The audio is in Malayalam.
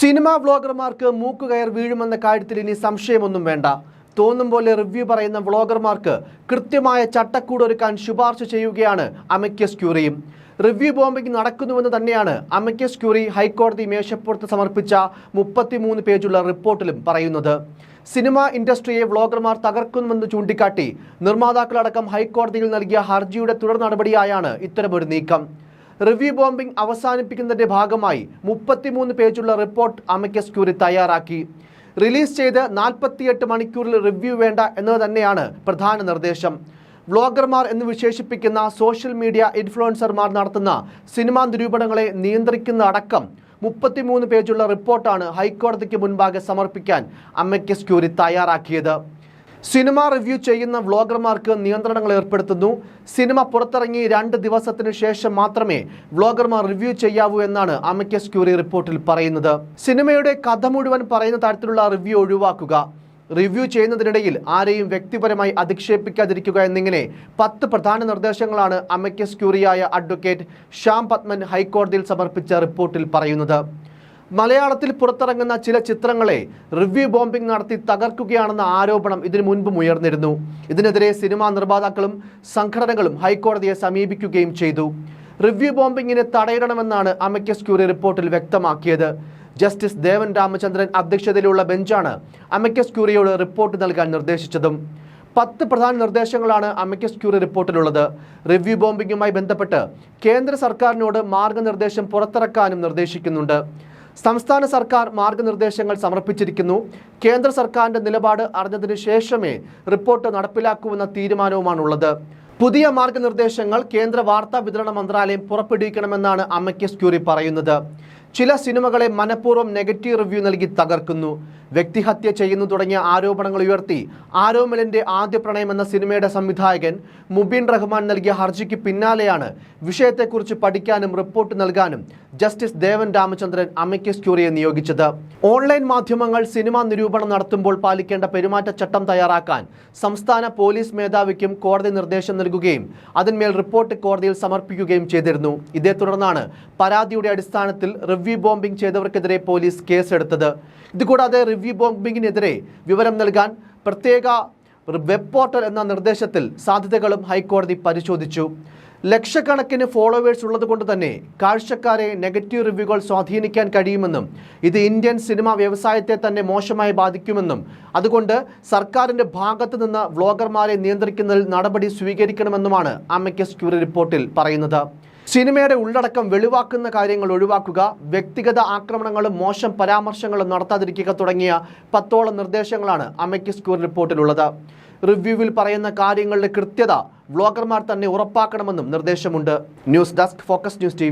സിനിമാ വ്ളോഗർമാർക്ക് മൂക്കുകയർ വീഴുമെന്ന കാര്യത്തിൽ ഇനി സംശയമൊന്നും വേണ്ട. തോന്നും പോലെ റിവ്യൂ പറയുന്ന വ്ളോഗർമാർക്ക് കൃത്യമായ ചട്ടക്കൂട് ഒരുക്കാൻ ശുപാർശ ചെയ്യുകയാണ് അമയ്ക്കസ് ക്യൂറിയും റിവ്യൂ ബോംബിംഗ് നടക്കുന്നുവെന്ന് തന്നെയാണ് അമയ്ക്കസ് ക്യൂറി ഹൈക്കോടതി മേശപ്പുറത്ത് സമർപ്പിച്ച മുപ്പത്തിമൂന്ന് പേജുള്ള റിപ്പോർട്ടിലും പറയുന്നത്. സിനിമാ ഇൻഡസ്ട്രിയെ വ്ളോഗർമാർ തകർക്കുന്നുവെന്ന് ചൂണ്ടിക്കാട്ടി നിർമ്മാതാക്കളടക്കം ഹൈക്കോടതിയിൽ നൽകിയ ഹർജിയുടെ തുടർ നടപടിയായാണ് ഇത്തരമൊരു നീക്കം. റിവ്യൂ ബോംബിംഗ് അവസാനിപ്പിക്കുന്നതിന്റെ ഭാഗമായി മുപ്പത്തിമൂന്ന് പേജുള്ള റിപ്പോർട്ട് അമിക്കസ് ക്യൂറി തയ്യാറാക്കി. റിലീസ് ചെയ്ത് നാൽപ്പത്തിയെട്ട് മണിക്കൂറിൽ റിവ്യൂ വേണ്ട എന്നത് തന്നെയാണ് പ്രധാന നിർദ്ദേശം. വ്ളോഗർമാർ എന്ന് വിശേഷിപ്പിക്കുന്ന സോഷ്യൽ മീഡിയ ഇൻഫ്ലുവൻസർമാർ നടത്തുന്ന സിനിമാ നിരൂപണങ്ങളെ നിയന്ത്രിക്കുന്ന അടക്കം മുപ്പത്തിമൂന്ന് പേജുള്ള റിപ്പോർട്ടാണ് ഹൈക്കോടതിക്ക് മുൻപാകെ സമർപ്പിക്കാൻ അമ്മയ്ക്ക് സ്ക്യൂരി തയ്യാറാക്കിയത്. സിനിമ റിവ്യൂ ചെയ്യുന്ന വ്ളോഗർമാർക്ക് നിയന്ത്രണങ്ങൾ ഏർപ്പെടുത്തുന്നു. സിനിമ പുറത്തിറങ്ങി രണ്ട് ദിവസത്തിന് ശേഷം മാത്രമേ വ്ളോഗർമാർ റിവ്യൂ ചെയ്യാവൂ എന്നാണ് അമിക്കസ് ക്യൂറി റിപ്പോർട്ടിൽ പറയുന്നത്. സിനിമയുടെ കഥ മുഴുവൻ പറയുന്ന തരത്തിലുള്ള റിവ്യൂ ഒഴിവാക്കുക. റിവ്യൂ ചെയ്യുന്നതിനിടയിൽ ആരെയും വ്യക്തിപരമായി അധിക്ഷേപിക്കാതിരിക്കുക എന്നിങ്ങനെ പത്ത് പ്രധാന നിർദ്ദേശങ്ങളാണ് അമിക്കസ് ക്യൂറിയായ അഡ്വക്കേറ്റ് ശ്യാം പത്മൻ ഹൈക്കോടതിയിൽ സമർപ്പിച്ച റിപ്പോർട്ടിൽ പറയുന്നത്. മലയാളത്തിൽ പുറത്തിറങ്ങുന്ന ചില ചിത്രങ്ങളെ റിവ്യൂ ബോംബിംഗ് നടത്തി തകർക്കുകയാണെന്ന ആരോപണം ഇതിനു മുൻപും ഉയർന്നിരുന്നു. ഇതിനെതിരെ സിനിമാ നിർമ്മാതാക്കളും സംഘടനകളും ഹൈക്കോടതിയെ സമീപിക്കുകയും ചെയ്തു. റിവ്യൂ ബോംബിങ്ങിനെ തടയിടണമെന്നാണ് അമിക്കസ് ക്യൂറി റിപ്പോർട്ടിൽ വ്യക്തമാക്കിയത്. ജസ്റ്റിസ് ദേവൻ രാമചന്ദ്രൻ അധ്യക്ഷതയിലുള്ള ബെഞ്ചാണ് അമിക്കസ് ക്യൂറിയോട് റിപ്പോർട്ട് നൽകാൻ നിർദ്ദേശിച്ചതും. പത്ത് പ്രധാന നിർദ്ദേശങ്ങളാണ് അമിക്കസ് ക്യൂറി റിപ്പോർട്ടിലുള്ളത്. റിവ്യൂ ബോംബിങ്ങുമായി ബന്ധപ്പെട്ട് കേന്ദ്ര സർക്കാരിനോട് മാർഗനിർദ്ദേശം പുറത്തിറക്കാനും നിർദ്ദേശിക്കുന്നുണ്ട്. സംസ്ഥാന സർക്കാർ മാർഗനിർദ്ദേശങ്ങൾ സമർപ്പിച്ചിരിക്കുന്നു. കേന്ദ്ര സർക്കാരിന്റെ നിലപാട് അറിഞ്ഞതിനു ശേഷമേ റിപ്പോർട്ട് നടപ്പിലാക്കുമെന്ന തീരുമാനവുമാണുള്ളത്. പുതിയ മാർഗനിർദ്ദേശങ്ങൾ കേന്ദ്ര വാർത്താ വിതരണ മന്ത്രാലയം പുറപ്പെടുവിക്കണമെന്നാണ് അമ്മയ്ക്കസ് ക്യൂറി പറയുന്നത്. ചില സിനിമകളെ മനഃപൂർവം നെഗറ്റീവ് റിവ്യൂ നൽകി തകർക്കുന്നു. വ്യക്തിഹത്യ ചെയ്യുന്നു തുടങ്ങിയ ആരോപണങ്ങൾ ഉയർത്തി ആരോമലിന്റെ ആദ്യ പ്രണയം എന്ന സിനിമയുടെ സംവിധായകൻ മുബീൻ റഹ്മാൻ നൽകിയ ഹർജിക്ക് പിന്നാലെയാണ് വിഷയത്തെക്കുറിച്ച് പഠിക്കാനും റിപ്പോർട്ട് നൽകാനും ജസ്റ്റിസ് ദേവൻ രാമചന്ദ്രൻ അമിക്കസ് ക്യൂറിയെ നിയോഗിച്ചത്. ഓൺലൈൻ മാധ്യമങ്ങൾ സിനിമാ നിരൂപണം നടത്തുമ്പോൾ പാലിക്കേണ്ട പെരുമാറ്റച്ചട്ടം തയ്യാറാക്കാൻ സംസ്ഥാന പോലീസ് മേധാവിക്കും കോടതി നിർദ്ദേശം നൽകുകയും അതിന്മേൽ റിപ്പോർട്ട് കോടതിയിൽ സമർപ്പിക്കുകയും ചെയ്തിരുന്നു. ഇതേ തുടർന്നാണ് പരാതിയുടെ അടിസ്ഥാനത്തിൽ റിവ്യൂ ബോംബിംഗ് ചെയ്തവർക്കെതിരെ പോലീസ് കേസെടുത്തത്. ഇതുകൂടാതെ റിവ്യൂ ബോംബിങ്ങിനെതിരെ വിവരം നൽകാൻ പ്രത്യേക വെബ് പോർട്ടൽ എന്ന നിർദ്ദേശത്തിൽ സാധ്യതകളും ഹൈക്കോടതി പരിശോധിച്ചു. ലക്ഷക്കണക്കിന് ഫോളോവേഴ്സ് ഉള്ളതുകൊണ്ട് തന്നെ കാഴ്ചക്കാരെ നെഗറ്റീവ് റിവ്യൂകൾ സ്വാധീനിക്കാൻ കഴിയുമെന്നും ഇത് ഇന്ത്യൻ സിനിമാ വ്യവസായത്തെ തന്നെ മോശമായി ബാധിക്കുമെന്നും അതുകൊണ്ട് സർക്കാരിന്റെ ഭാഗത്തു നിന്ന് വ്ളോഗർമാരെ നിയന്ത്രിക്കുന്നതിൽ നടപടി സ്വീകരിക്കണമെന്നുമാണ് ക്യൂറി റിപ്പോർട്ടിൽ പറയുന്നത്. സിനിമയുടെ ഉള്ളടക്കം വെളിവാക്കുന്ന കാര്യങ്ങൾ ഒഴിവാക്കുക വ്യക്തിഗത ആക്രമണങ്ങളും മോശം പരാമർശങ്ങളും നടത്താതിരിക്കുക തുടങ്ങിയ പത്തോളം നിർദ്ദേശങ്ങളാണ് അമിക്കസ് ക്യൂറി റിപ്പോർട്ടിലുള്ളത്. റിവ്യൂവിൽ പറയുന്ന കാര്യങ്ങളുടെ കൃത്യത വ്ളോഗർമാർ തന്നെ ഉറപ്പാക്കണമെന്നും നിർദ്ദേശമുണ്ട്. News desk focus news T